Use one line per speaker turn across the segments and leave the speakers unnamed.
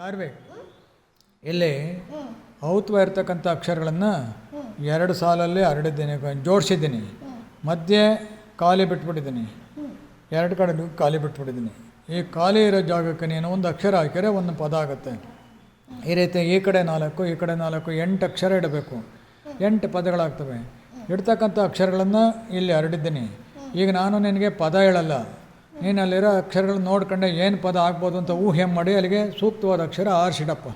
ಚಾರ್ವಿಕ್ ಇಲ್ಲಿ ಔತ್ವ ಇರ್ತಕ್ಕಂಥ ಅಕ್ಷರಗಳನ್ನು ಎರಡು ಸಾಲಲ್ಲಿ ಹರಡಿದ್ದೀನಿ ಜೋಡಿಸಿದ್ದೀನಿ. ಮಧ್ಯೆ ಖಾಲಿ ಬಿಟ್ಬಿಟ್ಟಿದ್ದೀನಿ. ಎರಡು ಕಡೆ ಖಾಲಿ ಬಿಟ್ಬಿಟ್ಟಿದ್ದೀನಿ. ಈ ಖಾಲಿ ಇರೋ ಜಾಗಕ್ಕೆ ನೀನು ಒಂದು ಅಕ್ಷರ ಹಾಕಿದರೆ ಒಂದು ಪದ ಆಗುತ್ತೆ. ಈ ರೀತಿ ಈ ಕಡೆ ನಾಲ್ಕು ಈ ಕಡೆ ನಾಲ್ಕು ಎಂಟು ಅಕ್ಷರ ಇಡಬೇಕು. ಎಂಟು ಪದಗಳಾಗ್ತವೆ. ಇಡ್ತಕ್ಕಂಥ ಅಕ್ಷರಗಳನ್ನು ಇಲ್ಲಿ ಹರಡಿದ್ದೀನಿ. ಈಗ ನಾನು ನಿನಗೆ ಪದ ಹೇಳಲ್ಲ. ನೀನು ಅಲ್ಲಿರೋ ಅಕ್ಷರಗಳನ್ನ ನೋಡ್ಕೊಂಡೆ ಏನು ಪದ ಆಗ್ಬೋದು ಅಂತ ಊಹೆ ಮಾಡಿ ಅಲ್ಲಿಗೆ ಸೂಕ್ತವಾದ ಅಕ್ಷರ ಆರಿಸಿಡಪ್ಪ.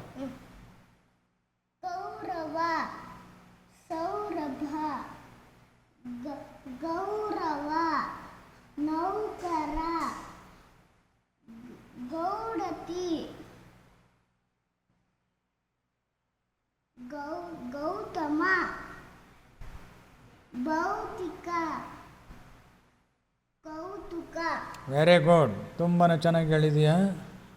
ಗೌತಮ, ಭೌತಿಕ
ವೆರಿ ಗುಡ್ ತುಂಬಾ ಚೆನ್ನಾಗಿ ಹೇಳಿದೀಯಾ.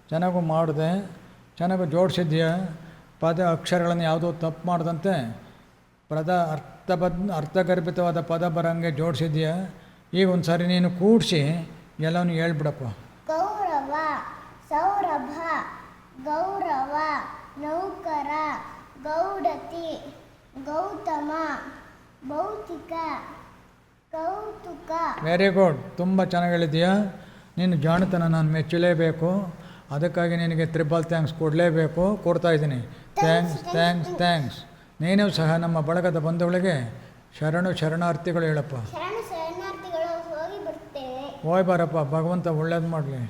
ಚೆನ್ನಾಗೂ ಮಾಡಿದೆ. ಚೆನ್ನಾಗೂ ಜೋಡಿಸಿದ್ಯಾ? ಪದ ಅಕ್ಷರಗಳನ್ನು ಯಾವುದೋ ತಪ್ಪು ಮಾಡಿದಂತೆ ಪದ ಅರ್ಥಬದ್ ಅರ್ಥಗರ್ಭಿತವಾದ ಪದ ಬರಂಗೆ ಜೋಡಿಸಿದ್ಯಾ? ಈಗ ಒಂದು ಸಾರಿ ನೀನು ಕೂಡಿಸಿ, ಎಲ್ಲವನ್ನು ಹೇಳ್ಬಿಡಪ್ಪ.
ಗೌರವ, ಸೌರಭ, ಗೌರವ, ನೌಕರ, ಗೌಡತಿ, ಗೌತಮ, ಭೌತಿಕ ಕೌತುಕ.
ವೆರಿ ಗುಡ್ ತುಂಬ ಚೆನ್ನಾಗಿ ಹೇಳಿದೀಯಾ ನೀನು ಜಾಣತನ ನಾನು ಮೆಚ್ಚಲೇಬೇಕು. ಅದಕ್ಕಾಗಿ ನಿನಗೆ ತ್ರಿಬಲ್ ಥ್ಯಾಂಕ್ಸ್ ಕೊಡಲೇಬೇಕು. ಕೊಡ್ತಾ ಇದ್ದೀನಿ. ಥ್ಯಾಂಕ್ಸ್ ಥ್ಯಾಂಕ್ಸ್ ಥ್ಯಾಂಕ್ಸ್ ನೀನು ಸಹ ನಮ್ಮ ಬಳಗದ ಬಂಧುಗಳಿಗೆ ಶರಣು ಶರಣಾರ್ಥಿಗಳು ಹೇಳಪ್ಪ.
ಹೋಗಿ
ಬಾರಪ್ಪ ಭಗವಂತ ಒಳ್ಳೇದು ಮಾಡಲಿ.